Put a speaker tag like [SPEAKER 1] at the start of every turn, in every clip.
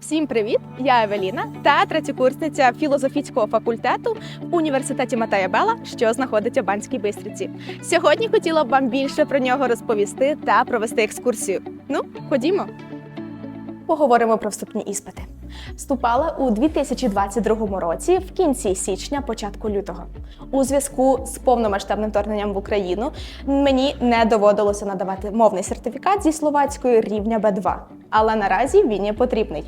[SPEAKER 1] Всім привіт! Я Евеліна та третєкурсниця філозофічного факультету в університеті Матея Бела, що знаходиться в Банській Бистриці. Сьогодні хотіла б вам більше про нього розповісти та провести екскурсію. Ну, ходімо. Поговоримо про вступні іспити. Вступала у 2022 році в кінці січня, початку лютого. У зв'язку з повномасштабним вторгненням в Україну мені не доводилося надавати мовний сертифікат зі словацької рівня Б2, але наразі він є потрібний.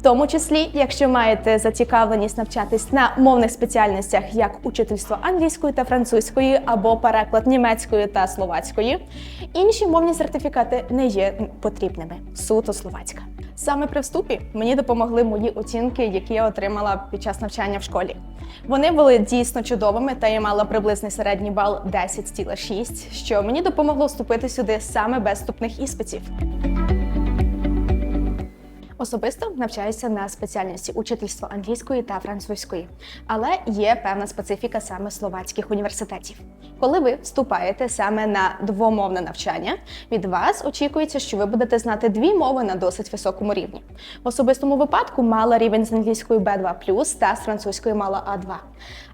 [SPEAKER 1] В тому числі, якщо маєте зацікавленість навчатись на мовних спеціальностях як учительство англійської та французької або переклад німецької та словацької, інші мовні сертифікати не є потрібними. Суто словацька. Саме при вступі мені допомогли мої оцінки, які я отримала під час навчання в школі. Вони були дійсно чудовими, та я мала приблизний середній бал 10,6, що мені допомогло вступити сюди саме без вступних іспитів. Особисто навчаюся на спеціальності учительство англійської та французької, але є певна специфіка саме словацьких університетів. Коли ви вступаєте саме на двомовне навчання, від вас очікується, що ви будете знати дві мови на досить високому рівні. В особистому випадку мала рівень з англійської B2+, та з французької мала А2.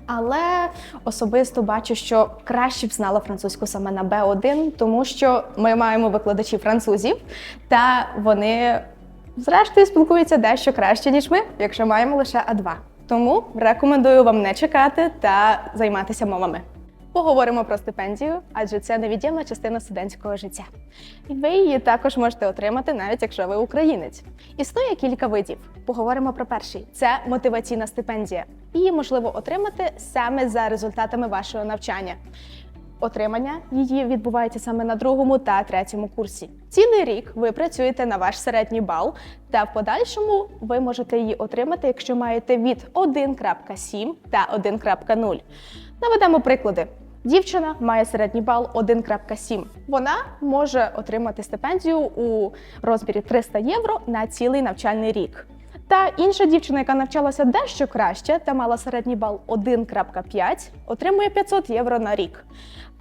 [SPEAKER 1] Але особисто бачу, що краще б знала французьку саме на B1, тому що ми маємо викладачів французів, та вони зрештою спілкуються дещо краще, ніж ми, якщо маємо лише А2. Тому рекомендую вам не чекати та займатися мовами. Поговоримо про стипендію, адже це невід'ємна частина студентського життя. Ви її також можете отримати, навіть якщо ви українець. Існує кілька видів. Поговоримо про перший: це мотиваційна стипендія. Її можливо отримати саме за результатами вашого навчання. Отримання її відбувається саме на другому та третьому курсі. Цілий рік ви працюєте на ваш середній бал, та в подальшому ви можете її отримати, якщо маєте від 1.7 та 1.0. Наведемо приклади. Дівчина має середній бал 1.7. Вона може отримати стипендію у розмірі 300 євро на цілий навчальний рік. Та інша дівчина, яка навчалася дещо краще та мала середній бал 1.5, отримує 500 євро на рік.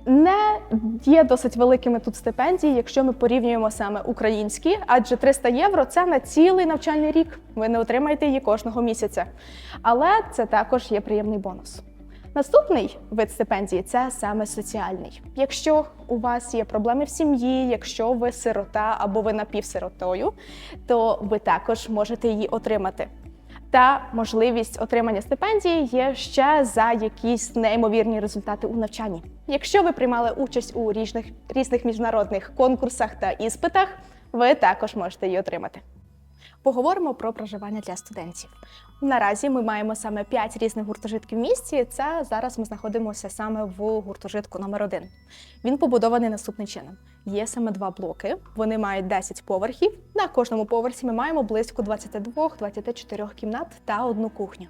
[SPEAKER 1] Не є досить великими тут стипендії, якщо ми порівнюємо саме українські, адже 300 євро це на цілий навчальний рік. Ви не отримаєте її кожного місяця. Але це також є приємний бонус. Наступний вид стипендії це саме соціальний. Якщо у вас є проблеми в сім'ї, якщо ви сирота або ви напівсиротою, то ви також можете її отримати. Та можливість отримання стипендії є ще за якісь неймовірні результати у навчанні. Якщо ви приймали участь у різних, різних міжнародних конкурсах та іспитах, ви також можете її отримати. Поговоримо про проживання для студентів. Наразі ми маємо саме 5 різних гуртожитків в місті. Це зараз ми знаходимося саме в гуртожитку номер 1 Він побудований наступним чином: є саме два блоки. Вони мають 10 поверхів. На кожному поверсі ми маємо близько 22-24 кімнат та одну кухню.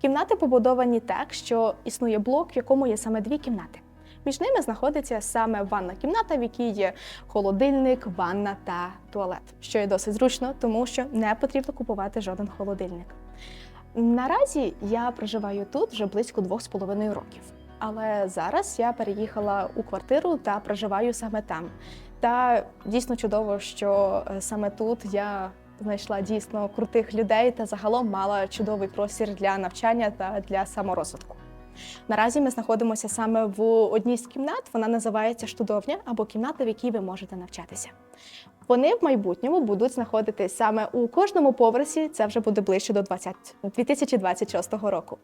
[SPEAKER 1] Кімнати побудовані так, що існує блок, в якому є саме дві кімнати. Між ними знаходиться саме ванна кімната, в якій є холодильник, ванна та туалет, що є досить зручно, тому що не потрібно купувати жоден холодильник. Наразі я проживаю тут вже близько двох з половиною років. Але зараз я переїхала у квартиру та проживаю саме там. Та дійсно чудово, що е, саме тут я знайшла дійсно крутих людей та загалом мала чудовий простір для навчання та для саморозвитку. Наразі ми знаходимося саме в одній з кімнат. Вона називається штудовня або кімната, в якій ви можете навчатися. Вони в майбутньому будуть знаходитись саме у кожному поверсі. Це вже буде ближче до 20, 2026 року.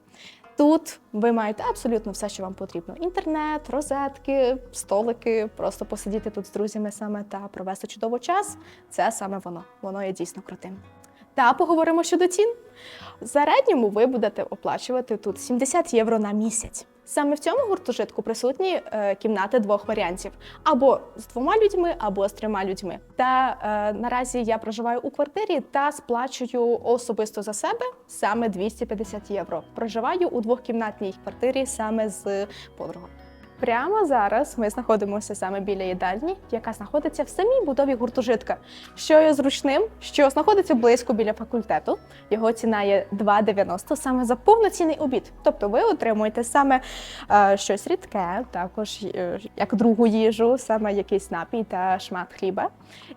[SPEAKER 1] Тут ви маєте абсолютно все, що вам потрібно: інтернет, розетки, столики, просто посидіти тут з друзями саме та провести чудовий час. Це саме воно. Воно є дійсно крутим. Та поговоримо щодо цін. В середньому ви будете оплачувати тут 70 євро на місяць. Саме в цьому гуртожитку присутні е, кімнати двох варіантів: або з двома людьми, або з трьома людьми. Та е, наразі я проживаю у квартирі та сплачую особисто за себе саме 250 євро. Проживаю у двохкімнатній квартирі саме з подругою. Прямо зараз ми знаходимося саме біля їдальні, яка знаходиться в самій будові гуртожитка, що є зручним, що знаходиться близько біля факультету. Його ціна є 2,90 саме за повноцінний обід. Тобто ви отримуєте саме е, щось рідке, також е, як другу їжу, саме якийсь напій та шмат хліба.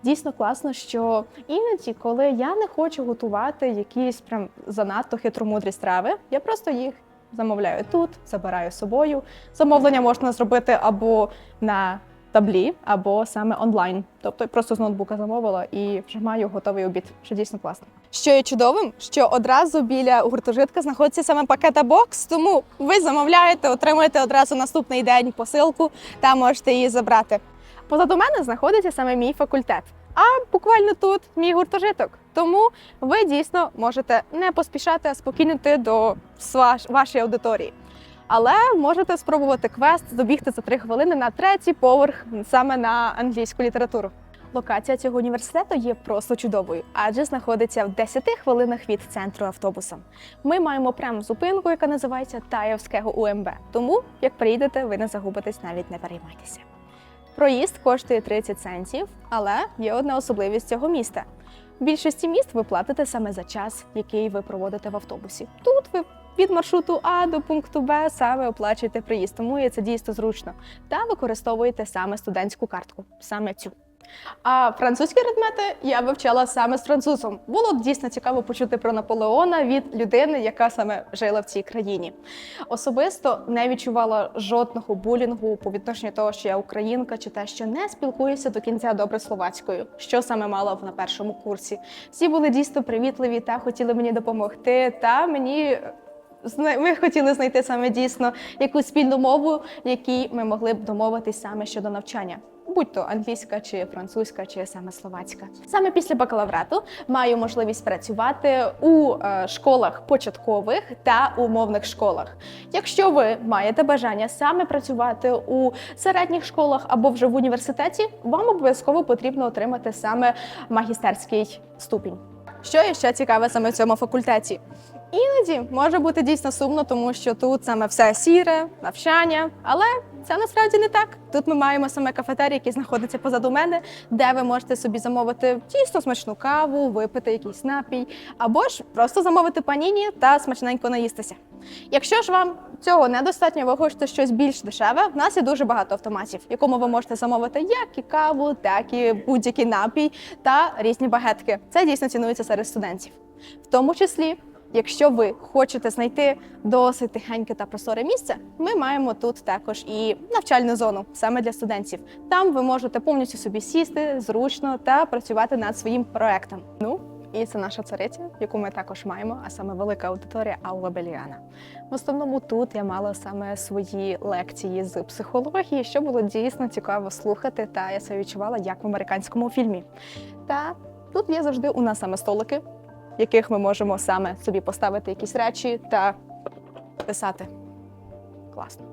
[SPEAKER 1] Дійсно класно, що іноді, коли я не хочу готувати якісь прям занадто хитромудрі страви, я просто їх замовляю тут, забираю з собою. Замовлення можна зробити або на таблі, або саме онлайн. Тобто я просто з ноутбука замовила і вже маю готовий обід, що дійсно класно. Що є чудовим, що одразу біля гуртожитка знаходиться саме пакета бокс, тому ви замовляєте, отримуєте одразу наступний день посилку та можете її забрати. Позаду мене знаходиться саме мій факультет. А буквально тут мій гуртожиток. Тому ви дійсно можете не поспішати, а спокійно до вашої аудиторії. Але можете спробувати квест добігти за три хвилини на третій поверх саме на англійську літературу. Локація цього університету є просто чудовою, адже знаходиться в 10 хвилинах від центру автобусом. Ми маємо пряму зупинку, яка називається Таївського УМБ. Тому, як приїдете, ви не загубитесь, навіть не переймайтеся. Проїзд коштує 30 центів, але є одна особливість цього міста. В більшості міст ви платите саме за час, який ви проводите в автобусі. Тут ви від маршруту А до пункту Б саме оплачуєте приїзд, тому є це дійсно зручно. Та використовуєте саме студентську картку, саме цю. А французькі предмети я вивчала саме з французом. Було дійсно цікаво почути про Наполеона від людини, яка саме жила в цій країні. Особисто не відчувала жодного булінгу по відношенню того, що я українка, чи те, що не спілкуюся до кінця добре словацькою, що саме мала на першому курсі. Всі були дійсно привітливі та хотіли мені допомогти. Та мені ми хотіли знайти саме дійсно якусь спільну мову, якій ми могли б домовитись саме щодо навчання. Будь то англійська чи французька, чи саме словацька. Саме після бакалаврату маю можливість працювати у е, школах початкових та умовних школах. Якщо ви маєте бажання саме працювати у середніх школах або вже в університеті, вам обов'язково потрібно отримати саме магістерський ступінь. Що є ще цікаве саме в цьому факультеті? Іноді може бути дійсно сумно, тому що тут саме все сіре, навчання, але це насправді не так. Тут ми маємо саме кафетерій, який знаходиться позаду мене, де ви можете собі замовити дійсно смачну каву, випити якийсь напій, або ж просто замовити паніні та смачненько наїстися. Якщо ж вам цього недостатньо, ви хочете щось більш дешеве, в нас є дуже багато автоматів, в якому ви можете замовити як і каву, так і будь-який напій та різні багетки. Це дійсно цінується серед студентів. В тому числі, якщо ви хочете знайти досить тихеньке та просторе місце, ми маємо тут також і навчальну зону саме для студентів. Там ви можете повністю собі сісти зручно та працювати над своїм проектом. Ну і це наша цариця, яку ми також маємо, а саме велика аудиторія Аула Беліана. В основному тут я мала саме свої лекції з психології, що було дійсно цікаво слухати, та я себе відчувала як в американському фільмі. Та тут є завжди у нас саме столики, яких ми можемо саме собі поставити якісь речі та писати. Класно.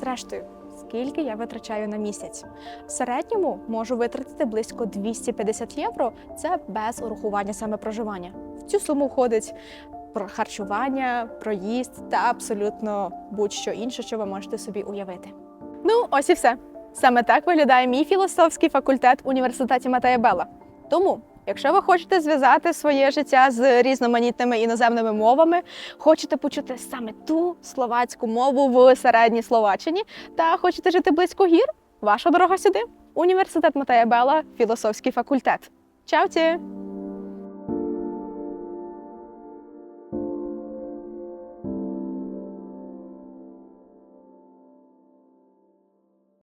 [SPEAKER 1] Зрештою, скільки я витрачаю на місяць? В середньому можу витратити близько 250 євро. Це без урахування саме проживання. В цю суму входить про харчування, проїзд та абсолютно будь-що інше, що ви можете собі уявити. Ну, ось і все. Саме так виглядає мій філософський факультет університеті Матея Белла. Тому, якщо ви хочете зв'язати своє життя з різноманітними іноземними мовами, хочете почути саме ту словацьку мову в середній Словаччині та хочете жити близько гір, ваша дорога сюди. Університет Матея Белла, філософський факультет. Чауті!